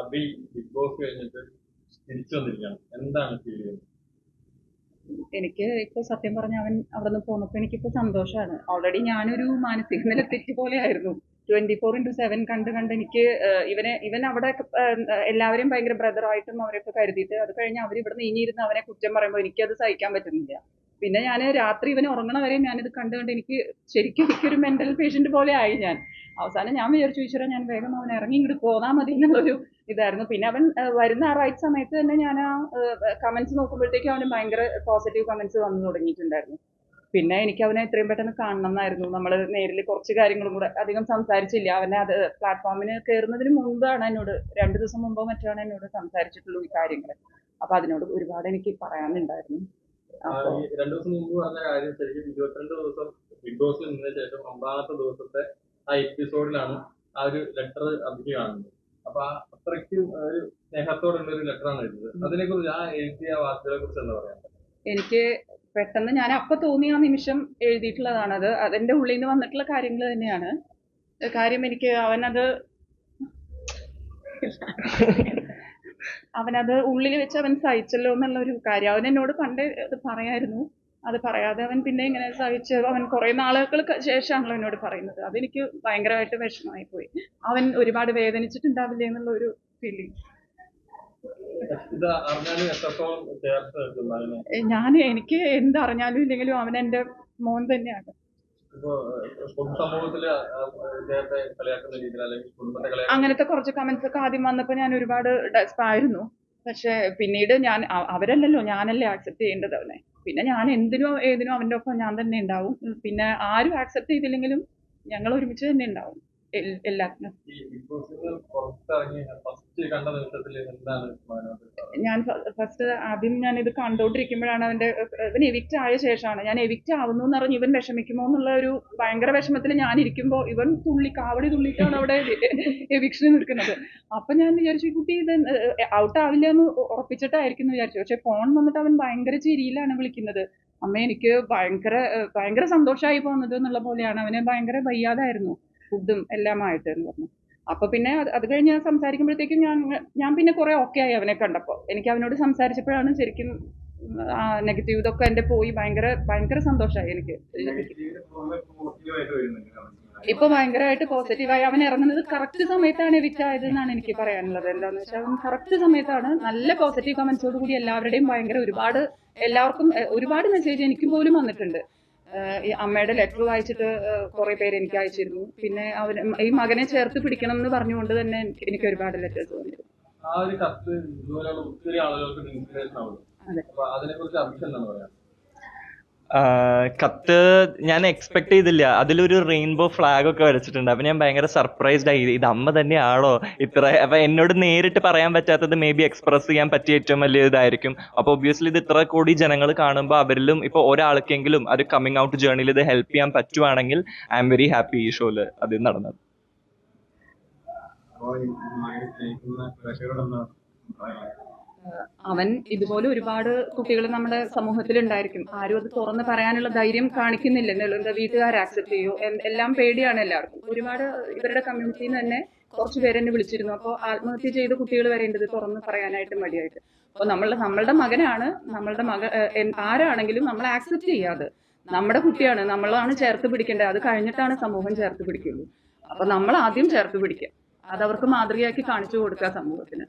Abi big boss കഴിഞ്ഞിട്ട് തിരിച്ചു എന്താണ് ഫീൽ ചെയ്യുന്നത്? എനിക്ക് ഇപ്പൊ സത്യം പറഞ്ഞ അവൻ അവിടെ നിന്ന് പോന്നപ്പോ എനിക്കിപ്പോ സന്തോഷമാണ് ഓൾറെഡി ഞാനൊരു മാനസിക നില തെറ്റ് പോലെ ആയിരുന്നു ട്വന്റി ഫോർ ഇന്റു സെവൻ കണ്ട് കണ്ട് എനിക്ക് ഇവനെ ഇവൻ അവിടെ എല്ലാവരെയും ഭയങ്കര ബ്രദറായിട്ടും അവരെയൊക്കെ കരുതിയിട്ട് അത് കഴിഞ്ഞ് അവർ ഇവിടെ നീങ്ങിയിരുന്ന് അവനെ കുറ്റം പറയുമ്പോൾ എനിക്കത് സഹിക്കാൻ പറ്റുന്നില്ല. പിന്നെ ഞാൻ രാത്രി ഇവൻ ഉറങ്ങണ വരെ ഞാനിത് കണ്ട് കണ്ട് എനിക്ക് ശരിക്കും എനിക്കൊരു മെന്റൽ പേഷ്യന്റ് പോലെ ആയി ഞാൻ. അവസാനം ഞാൻ വിചാരിച്ചു ഈശ്വര ഞാൻ വേഗം അവൻ ഇറങ്ങി ഇങ്ങോട്ട് പോന്നാൽ മതി എന്നുള്ളൊരു ഇതായിരുന്നു. പിന്നെ അവൻ വരുന്ന ആ റൈറ്റ് സമയത്ത് തന്നെ ഞാൻ ആ കമന്റ്സ് നോക്കുമ്പോഴത്തേക്കും അവന് ഭയങ്കര പോസിറ്റീവ് കമന്റ്സ് വന്നു തുടങ്ങിയിട്ടുണ്ടായിരുന്നു. പിന്നെ എനിക്ക് അവനെ എത്രയും പെട്ടെന്ന് കാണണം എന്നായിരുന്നു. നമ്മൾ നേരിൽ കുറച്ച് കാര്യങ്ങളും കൂടെ അധികം സംസാരിച്ചില്ല. അവനെ അത് പ്ലാറ്റ്ഫോമിന് കയറുന്നതിന് മുമ്പാണ് എന്നോട് രണ്ട് ദിവസം മുമ്പോ മറ്റാണ് എന്നോട് സംസാരിച്ചിട്ടുള്ളൂ ഈ കാര്യങ്ങൾ അപ്പൊ അതിനോട് ഒരുപാട് എനിക്ക് പറയാനുണ്ടായിരുന്നു. രണ്ടു ദിവസം മുമ്പ് പറഞ്ഞ കാര്യം ശരിക്കും ഇരുപത്തിരണ്ട് ദിവസം ബിഗ് ബോസിൽ നിന്ന ശേഷം ഒമ്പതാമത്തെ ദിവസത്തെ ആ എപ്പിസോഡിലാണ് ആ ഒരു ലെറ്റർ അഭിനയം കാണുന്നത്. അപ്പൊ ആ അത്രയ്ക്കും ഒരു സ്നേഹത്തോടുള്ള ഒരു ലെറ്ററാണ് എഴുതുന്നത് അതിനെ കുറിച്ച് ആ എഴുതിയ വാക്കുകളെ കുറിച്ച് എന്താ പറയാ? എനിക്ക് പെട്ടെന്ന് ഞാൻ അപ്പൊ തോന്നിയ ആ നിമിഷം എഴുതിയിട്ടുള്ളതാണത്. അതെന്റെ ഉള്ളിൽ നിന്ന് വന്നിട്ടുള്ള കാര്യങ്ങൾ തന്നെയാണ്. കാര്യം എനിക്ക് അവനത് അവനത് ഉള്ളിൽ വെച്ച് അവൻ സഹിച്ചല്ലോ എന്നുള്ള ഒരു കാര്യം. അവൻ എന്നോട് പണ്ട് അത് പറയായിരുന്നു. അത് പറയാതെ അവൻ പിന്നെ ഇങ്ങനെ സഹിച്ച് അവൻ കുറെ നാളുകൾക്ക് ശേഷമാണല്ലോ എന്നോട് പറയുന്നത്. അതെനിക്ക് ഭയങ്കരമായിട്ട് വിഷമമായി പോയി. അവൻ ഒരുപാട് വേദനിച്ചിട്ടുണ്ടാവില്ലേ എന്നുള്ള ഒരു ഫീലിംഗ് ഞാൻ എനിക്ക് എന്തറിഞ്ഞാലും ഇല്ലെങ്കിലും അവൻ എന്റെ മോൻ തന്നെയാണ്. അങ്ങനത്തെ കുറച്ച് കമന്റ്സ് ഒക്കെ ആദ്യം വന്നപ്പോൾ ഞാൻ ഒരുപാട് ഡെസ്പായിരുന്നു പക്ഷെ പിന്നീട് ഞാൻ അവരല്ലല്ലോ ഞാനല്ലേ ആക്സെപ്റ്റ് ചെയ്യേണ്ടത് അവനെ. പിന്നെ ഞാൻ എന്തിനോ ഏതിനോ അവന്റെ ഒപ്പം ഞാൻ തന്നെ ഉണ്ടാവും. പിന്നെ ആരും ആക്സെപ്റ്റ് ചെയ്തില്ലെങ്കിലും ഞങ്ങൾ ഒരുമിച്ച് തന്നെ ഉണ്ടാവും. എല്ലാത്തിനും ഞാൻ ഫസ്റ്റ് ആദ്യം ഞാൻ ഇത് കണ്ടോണ്ടിരിക്കുമ്പോഴാണ് അവന്റെ ഇവൻ എവിക്റ്റ് ആയ ശേഷമാണ്. ഞാൻ എവിക്റ്റ് ആവുന്നു എന്ന് പറഞ്ഞ് ഇവൻ വിഷമിക്കുമോ എന്നുള്ള ഒരു ഭയങ്കര വിഷമത്തിൽ ഞാൻ ഇരിക്കുമ്പോൾ ഇവൻ തുള്ളി കാവടി തുള്ളിയിട്ടാണ് അവിടെ എവിക്ഷന് നിൽക്കുന്നത്. അപ്പൊ ഞാൻ വിചാരിച്ചു ഈ കുട്ടി ഇത് ഔട്ട് ആവില്ല എന്ന് ഉറപ്പിച്ചിട്ടായിരിക്കും എന്ന് വിചാരിച്ചു. പക്ഷെ ഫോൺ വന്നിട്ട് അവൻ ഭയങ്കര ചിരിയിലാണ് വിളിക്കുന്നത്. അമ്മ എനിക്ക് ഭയങ്കര ഭയങ്കര സന്തോഷമായി പോകുന്നത് എന്നുള്ള പോലെയാണ്. അവന് ഭയങ്കര വയ്യാതായിരുന്നു. ഫുഡും എല്ലാമായിട്ട് എന്ന് പറഞ്ഞു അപ്പൊ പിന്നെ അത് കഴിഞ്ഞ് സംസാരിക്കുമ്പോഴത്തേക്കും ഞാൻ ഞാൻ പിന്നെ കുറെ ഓക്കെ ആയി അവനെ കണ്ടപ്പോൾ എനിക്ക് അവനോട് സംസാരിച്ചപ്പോഴാണ് ശരിക്കും നെഗറ്റീവ് ഇതൊക്കെ എന്റെ പോയി ഭയങ്കര ഭയങ്കര സന്തോഷമായി എനിക്ക്. ഇപ്പൊ ഭയങ്കരമായിട്ട് പോസിറ്റീവായി അവൻ ഇറങ്ങുന്നത് കറക്റ്റ് സമയത്താണ് എവിറ്റായത് എന്നാണ് എനിക്ക് പറയാനുള്ളത്. എന്താന്ന് വെച്ചാൽ അവൻ കറക്റ്റ് സമയത്താണ് നല്ല പോസിറ്റീവ് കമന്റ്സോട് കൂടി എല്ലാവരുടെയും ഭയങ്കര ഒരുപാട് എല്ലാവർക്കും ഒരുപാട് മെസ്സേജ് എനിക്ക് പോലും വന്നിട്ടുണ്ട്. ഈ അമ്മയുടെ ലെറ്റർ വായിച്ചിട്ട് കുറെ പേര് എനിക്ക് അയച്ചിരുന്നു. പിന്നെ അവൻ ഈ മകനെ ചേർത്ത് പിടിക്കണം എന്ന് പറഞ്ഞുകൊണ്ട് തന്നെ എനിക്ക് ഒരുപാട് ലെറ്റേഴ്സ് വന്നിരുന്നു. ആ ഒരു കത്ത് ഇതുപോലെയുള്ള ഒത്തിരി ആളുകൾക്ക് ഇൻസ്പിറേഷൻ ആവുന്നു. അതിനെ കുറിച്ച് അഭിഷൻ എന്താണ് പറയാ കത്ത് ഞാൻ എക്സ്പെക്ട് ചെയ്തില്ല. അതിലൊരു റെയിൻബോ ഫ്ലാഗ് ഒക്കെ വരച്ചിട്ടുണ്ട്. അപ്പൊ ഞാൻ ഭയങ്കര സർപ്രൈസ്ഡ് ആയി. ഇത് അമ്മ തന്നെയാണോ ഇത്ര അപ്പൊ എന്നോട് നേരിട്ട് പറയാൻ പറ്റാത്തത് മേ ബി എക്സ്പ്രസ് ചെയ്യാൻ പറ്റിയ ഏറ്റവും വലിയ ഇതായിരിക്കും. അപ്പൊ ഒബ്വിയസ്ലി ഇത് ഇത്ര കോടി ജനങ്ങൾ കാണുമ്പോൾ അവരിലും ഇപ്പൊ ഒരാൾക്കെങ്കിലും ഒരു കമ്മിങ് ഔട്ട് ജേർണിയിൽ ഇത് ഹെൽപ്പ് ചെയ്യാൻ പറ്റുവാണെങ്കിൽ ഐ എം വെരി ഹാപ്പി ഈ ഷോയിൽ അത് നടന്നത്. അപ്പൊ അവൻ ഇതുപോലെ ഒരുപാട് കുട്ടികൾ നമ്മുടെ സമൂഹത്തിൽ ഉണ്ടായിരിക്കും ആരും അത് തുറന്ന് പറയാനുള്ള ധൈര്യം കാണിക്കുന്നില്ല. എന്നുള്ളത് എന്താ വീട്ടുകാർ ആക്സെപ്റ്റ് ചെയ്യൂ? എല്ലാം പേടിയാണ് എല്ലാവർക്കും. ഒരുപാട് ഇവരുടെ കമ്മ്യൂണിറ്റിയിൽ തന്നെ കുറച്ച് പേര് എന്നെ വിളിച്ചിരുന്നു. അപ്പോൾ ആത്മഹത്യ ചെയ്ത കുട്ടികൾ വരെ ഉണ്ട് ഇത് തുറന്ന് പറയാനായിട്ട് മടിയായിട്ട്. അപ്പോൾ നമ്മൾ നമ്മളുടെ മകനാണ്. നമ്മളുടെ മക ആരാണെങ്കിലും നമ്മൾ ആക്സെപ്റ്റ് ചെയ്യാതെ. നമ്മുടെ കുട്ടിയാണ്. നമ്മളാണ് ചേർത്ത് പിടിക്കേണ്ടത്. അത് കഴിഞ്ഞിട്ടാണ് സമൂഹം ചേർത്ത് പിടിക്കുള്ളൂ. അപ്പൊ നമ്മൾ ആദ്യം ചേർത്ത് പിടിക്കുക. അത് അവർക്ക് മാതൃകയാക്കി കാണിച്ചു കൊടുക്കുക സമൂഹത്തിന്.